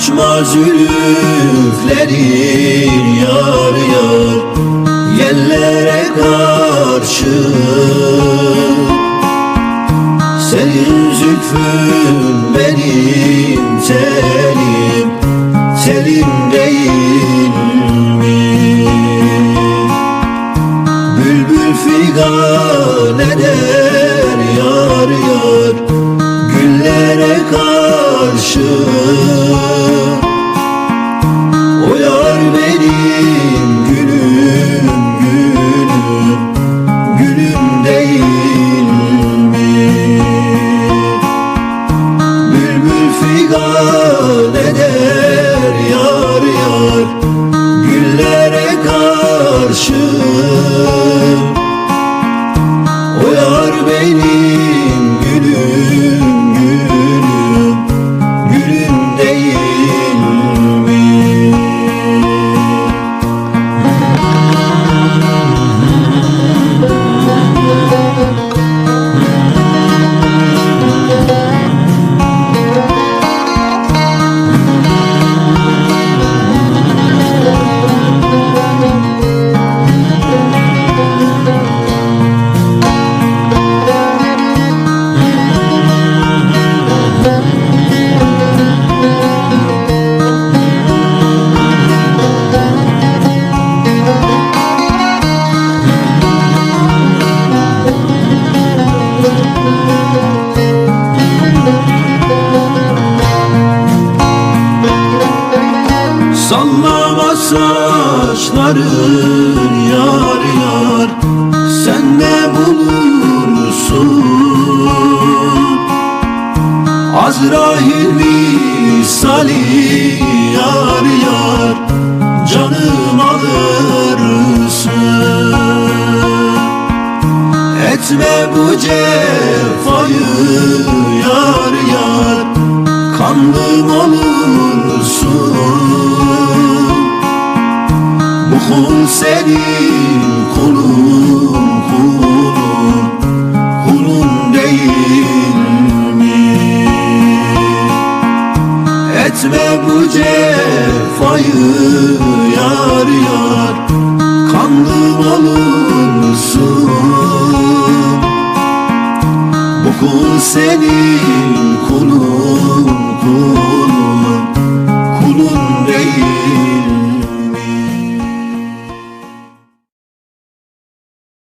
Açma zülüflerin yar yar Yellere karşı Senin zülfün benim telim Telim değil mi? Bülbül figan eder yar yar Güllere karşı O benim gülüm gülüm Gülüm değil mi? Bülbül figan eder Sallama saçların yar yar Sen ne bulursun. Azrail misali yar yar Canım alırsın Etme bu cefayı yar yar Kanlım olursun Bu kul senin kulun kulun Kulun değil mi? Etme bu cefayı yar yar Kanlım olursun Bu kul senin kulun kulun